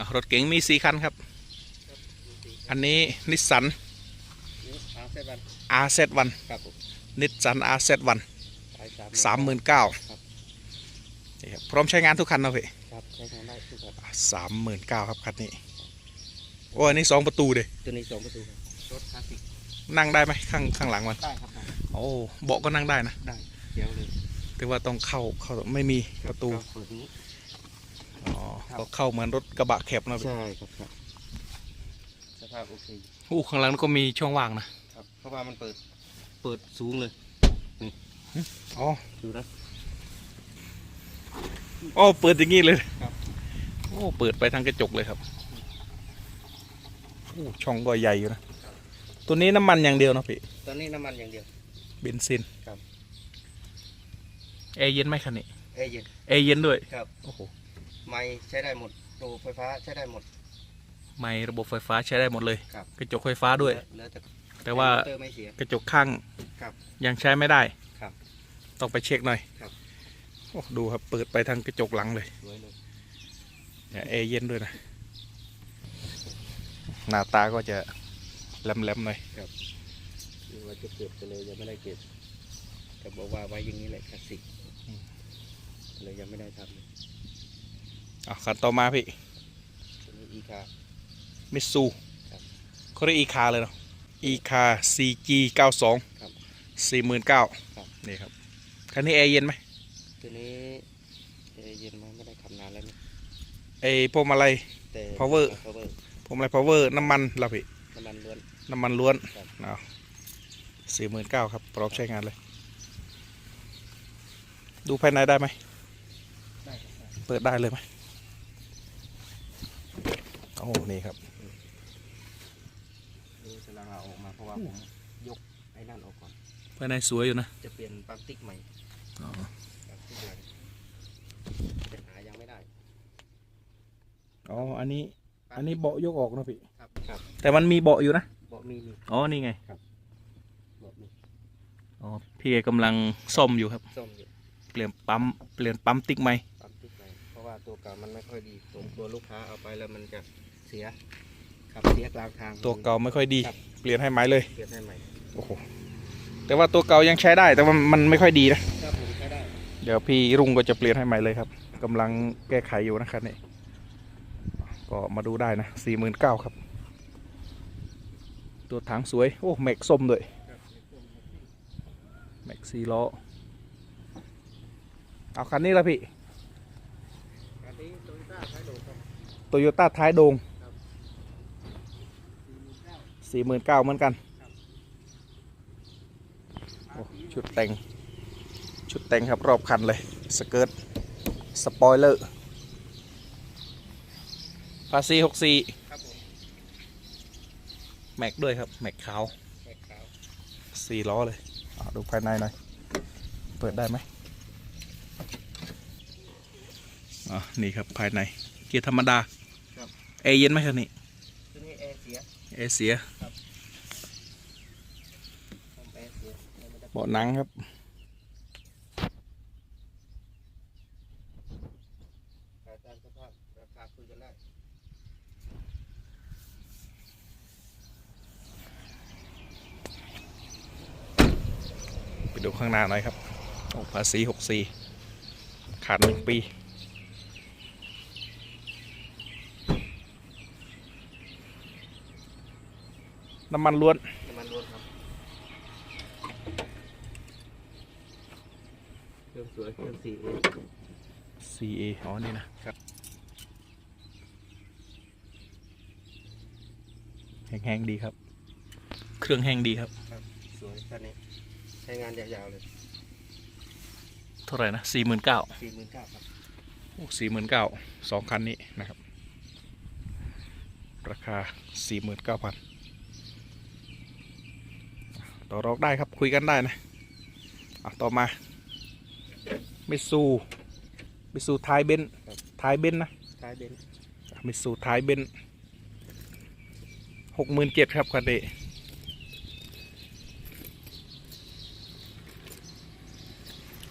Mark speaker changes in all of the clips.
Speaker 1: อะรถเก๋งมีสี่คันครับ อันนี้นิสสัน
Speaker 2: นี่อาเซบัน
Speaker 1: RZ1
Speaker 2: ครับผม
Speaker 1: นิสสัน RZ1
Speaker 2: สายสาม
Speaker 1: สามหมื่นเก้า
Speaker 2: ครับ
Speaker 1: นี่ครับพร้อมใช้งานทุกคันนะพี่
Speaker 2: ครับใช้งานได้ทุกครับ
Speaker 1: สามหมื่นเก้าครับคันนี้โอ้อันนี้สองประตูเลย
Speaker 2: ตัวนี้สองประตูครับรถคลาสสิก
Speaker 1: นั่งได้ไหมข้างข้างหลังมัน
Speaker 2: ได้ครับได้
Speaker 1: โอ้เบาะก็นั่งได้นะ
Speaker 2: ได้เดี๋ยวเลย
Speaker 1: แต่ว่าต้องเข้าเข้าไม่มีประตู
Speaker 2: ก็เปิดนี้
Speaker 1: อ๋อ
Speaker 2: ครับ
Speaker 1: ก็เข้าเหมือนรถกระบะแคบนะพี่
Speaker 2: ใช่ครับครับสภาพโอเค
Speaker 1: อู้ข้างหลังก็มีช่องว่างนะครับ
Speaker 2: เพราะว่ามันเปิดเปิดสูงเลย
Speaker 1: อ๋อ
Speaker 2: ดูนะ
Speaker 1: โอ้เปิดอย่างงี้เลย
Speaker 2: ครับ
Speaker 1: โอ้เปิดไปทางกระจกเลยครับโอ้ช่องก็ใหญ่อยู่นะตัวนี้น้ำมันอย่างเดียวนะพี่
Speaker 2: ตอนนี้น้ำมันอย่างเดียว
Speaker 1: เบนซิน
Speaker 2: ครับ
Speaker 1: แอร์เย็นไหมคันนี้
Speaker 2: เอเย็น
Speaker 1: แอร์เย็นด้วย
Speaker 2: ครับ
Speaker 1: โอ้โห
Speaker 2: ไม้ใช้ได้หมดระบบไฟฟ้าใช้ได้หมด
Speaker 1: ไม่ระบบไฟฟ้าใช้ได้หมดเลย
Speaker 2: ครับ
Speaker 1: กระจกไฟฟ้าด้วย
Speaker 2: เหลือแต่
Speaker 1: แต่ว่า
Speaker 2: เตอร์ไม่เสีย
Speaker 1: กระจกข้าง
Speaker 2: ครับ
Speaker 1: ยังใช้ไม่ได้
Speaker 2: ครับ
Speaker 1: ต้องไปเช็คหน่อย
Speaker 2: ครับ
Speaker 1: โอ้ดูครับเปิดไปทางกระจกหลังเลย
Speaker 2: สวยเลย
Speaker 1: เนี่ยแอร์เย็นด้วยนะ หน้าตาก็จะแหลมๆหน่อย
Speaker 2: นี่ว่าจะเก็บไปเลยยังไม่ได้เก็บแต่บอกว่าไว้อย่างนี้แหละคลาสสิกเลยยังไม่ได้ทำเลย
Speaker 1: อะคันต่อมาพี่
Speaker 2: ตัวนี้อีคา
Speaker 1: มิซู
Speaker 2: ครับ
Speaker 1: เขาเรียกอีคาเลยเนาะอีคา CG 92
Speaker 2: ครับ
Speaker 1: 49,000
Speaker 2: ครับ
Speaker 1: นี่ครับคันนี้แอร์เย็นไหม
Speaker 2: ตัวนี้เอเย็นมาไม่ได้ขับนานแล้วนี่
Speaker 1: ไอพวงมาลัย
Speaker 2: แต่
Speaker 1: Power
Speaker 2: power
Speaker 1: พวงมาลัย power น้ำมันละพี่
Speaker 2: น้ำมันล้วน
Speaker 1: น้ำมันล้วน
Speaker 2: ครับ
Speaker 1: เอาสี่หมื่นเก้าครับ พร้อมใช้งานเลย ดูภายในได้ไหม
Speaker 2: ได้ครับได้
Speaker 1: เปิดได้เลยไหม โอ้โหนี่ครับ
Speaker 2: ดูสลังเอาออกมาเพราะว่าผมยกไอ้นั่นออกก่อน
Speaker 1: ภายในสวยอยู่นะ
Speaker 2: จะเปลี่ยนปั๊มติ๊กใหม่
Speaker 1: อ๋อ
Speaker 2: ครับทุกอย่างแต่หายังไม่ได้
Speaker 1: อ๋ออันนี้ อันนี้เบาะยกออกนะพี่
Speaker 2: ครับครับ
Speaker 1: แต่มันมีเบาะอยู่นะ
Speaker 2: เบาะมีมี
Speaker 1: อ๋อ นี่ไง
Speaker 2: เบาะมี
Speaker 1: อ๋อ พี่แกกำลังซ่อมอยู่ครับ
Speaker 2: ส้มอยู่
Speaker 1: เปลี่ยนปั๊ม เปลี่ยนปั๊มติ๊กไหม
Speaker 2: ปั๊ ตัวเก่ามันไม่ค่อยดี ผมกลัวลูกค้าเอาไปแล้วมันจะเสียขับเสียกลางทาง
Speaker 1: ตัวเก่าไม่ค่อยดี
Speaker 2: ครับ
Speaker 1: เปลี่ยนให้ไหมเลย
Speaker 2: เปลี่ยนให้ใหม่
Speaker 1: โอ้โหแต่ว่าตัวเก่ายังใช้ได้ แต่ว่ามันไม่ค่อยดีนะ
Speaker 2: ครับผมใช้ได้
Speaker 1: เดี๋ยวพี่รุ่งก็จะเปลี่ยนให้ใหม่เลยครับกำลังแก้ไขอยู่นะครับนี่ก็มาดูได้นะสี่หมื่นเก้าครับ ตัวถังสวยโอ้แม็กส้มด้วยแม็กซีล้อเอาคันนี้ละพี่
Speaker 2: อันนี้โตโยต้าใช้โดครับ
Speaker 1: โตโยต้าท้ายโดงสี่หมื่นเก้าเหมือนกันชุดแต่ง ชุดแต่งครับรอบคันเลย สเกิร์ต สปอยเลอร์ ภาษีหกสี่
Speaker 2: ครับผม
Speaker 1: แม็กด้วยครับ แม็กขาวสี่ล้อเลยดูภายในหน่อย เปิดได้ไหมอ่านี่ครับภายใน เกียร์ธรรมดา
Speaker 2: ครับ
Speaker 1: แอร์เย็นไหมครับนี่
Speaker 2: ตัวนี้แอร์เสีย
Speaker 1: แอร์เสีย
Speaker 2: ผมแอร์เสียยังไม่ได้
Speaker 1: เบาะหนังครับ
Speaker 2: ขายตามสภาพราคาคุยกันได้
Speaker 1: ไปดูข้างหน้าหน่อยครับโอ้ภาษีหกสี่ขาดหนึ่งปี น้ำมันล้วน
Speaker 2: น้ำมันล้วนครับเครื่องสวยเครื่องสีเอ
Speaker 1: CA อ๋อ นี่นะครับแห้งๆดีครับ เครื่องแห้งดีครับ
Speaker 2: ครับ สวยคันนี้ ใช้งานยาวๆเลย
Speaker 1: เท่าไหร่นะสี่หมื่นเก้า
Speaker 2: สี่หมื่นเก้าครับ
Speaker 1: สี่หมื่นเก้าสองคันนี้นะครับ ราคาสี่หมื่นเก้าพัน ต่อรองได้ครับคุยกันได้นะอะต่อมามิซูมิซูท้ายเบนซ์ท้ายเบนซ์นะ
Speaker 2: ท้ายเบนซ์
Speaker 1: มิซูท้ายเบนซ์หกหมื่นเจ็ดครับคันนี้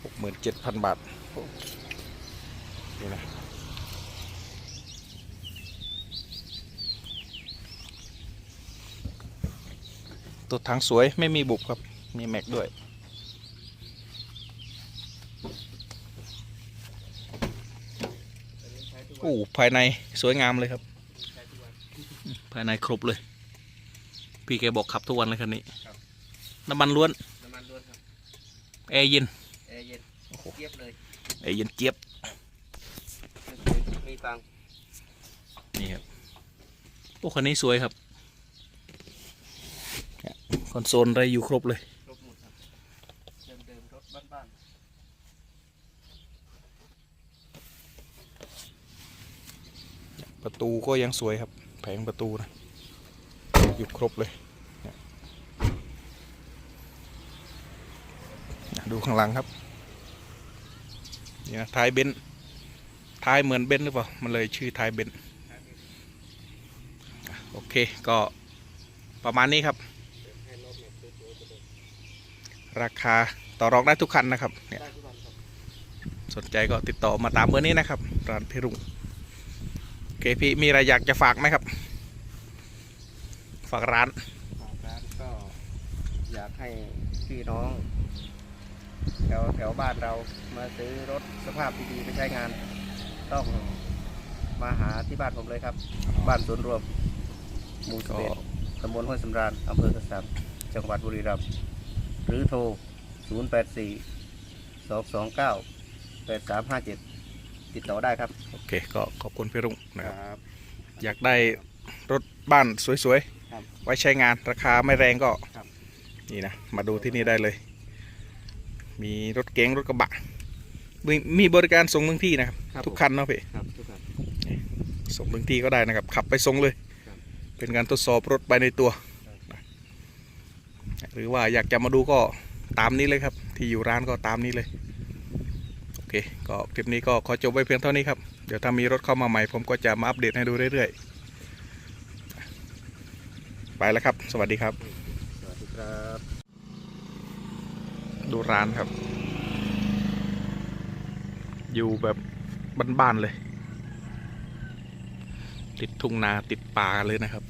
Speaker 1: หกหมื่นเจ็ดพันบาทนี่นะ ตัวถังสวยไม่มีบุบครับ มีแม็กด้วย
Speaker 2: อันนี้ใช้ทุกวัน
Speaker 1: โอ้ภายในสวยงามเลยครับ
Speaker 2: ใช้ทุกวัน
Speaker 1: ภายในครบเลย พี่แกบอกขับทุกวันเลยคันนี้
Speaker 2: ครับ
Speaker 1: น้ำมันล้วน
Speaker 2: น้ำมันล้วนครับ
Speaker 1: แอร์เย็น
Speaker 2: แอร์เย็น
Speaker 1: โอ้โห
Speaker 2: เทียบเลย
Speaker 1: แอร์เย็นเจี๊ยบ
Speaker 2: มีตังค์
Speaker 1: นี่ครับ โอ้คันนี้สวยครับเนี่ย คอนโซลอะไรอยู่ครบเลย
Speaker 2: ครบหมดครับเดิมๆรถบ้าน
Speaker 1: ประตูก็ยังสวยครับ แผงประตูนะอยู่ครบเลย ดูข้างหลังครับนี่นะท้ายเบนท้ายเหมือนเบนหรือเปล่า มันเลยชื่อท้ายเบนโอเคก็ประมาณนี้ครับ
Speaker 2: ๆให้รถเนี่ยสวยๆไปเลย
Speaker 1: ราคาต่อรองได้ทุกคันนะครับเนี่ย
Speaker 2: ได้ทุกวันครับ
Speaker 1: สนใจก็ติดต่อมาตามเบอร์นี้นะครับร้านพี่รุ่งโอเคพี่มีอะไรอยากจะฝากไหมครับ ฝากร้าน
Speaker 2: ฝากร้านก็อยากให้พี่น้อง แถวแถวบ้านเรามาซื้อรถสภาพดีๆไปใช้งาน ต้องมาหาที่บ้านผมเลยครับ บ้านศูนย์รวมหมู่สิบ
Speaker 1: ก็
Speaker 2: เอ็ดตำบลห้วยสำราญอำเภอกระสับจังหวัดบุรีรัมย์ หรือโทร 0 8 4 2 2 9 8 3 5 7 ติดต่อได้ครับ
Speaker 1: โอเค ก็ขอบคุณพี่รุ่งนะครับ
Speaker 2: ครับ
Speaker 1: อยากได้รถบ้านสวย
Speaker 2: ครับ
Speaker 1: ๆ ไว้ใช้งานราคาไม่แรงก็
Speaker 2: ครับ
Speaker 1: นี่นะ มาดูที่นี่ได้เลย มีรถเก๋งรถกระบะ มีมีบริการส่งถึงที่นะครับ
Speaker 2: ครับ
Speaker 1: ทุกคันเนาะพี่
Speaker 2: ครับทุกคัน
Speaker 1: ส่งถึงที่ก็ได้นะครับ ขับไปส่งเลย
Speaker 2: ครับ
Speaker 1: เป็นการทดสอบรถไปในตัว
Speaker 2: ครับ
Speaker 1: นะ หรือว่าอยากจะมาดูก็ตามนี้เลยครับ ที่อยู่ร้านก็ตามนี้เลย โอเค ก็คลิปนี้ก็ขอจบไว้เพียงเท่านี้ครับ เดี๋ยวถ้ามีรถเข้ามาใหม่ผมก็จะมาอัปเดตให้ดูเรื่อยๆ ไปแล้วครับ สวัสดีครับ
Speaker 2: สวัสดีครับ
Speaker 1: ดูร้านครับ อยู่แบบบ้านๆเลย ติดทุ่งนาติดป่าเลยนะครับ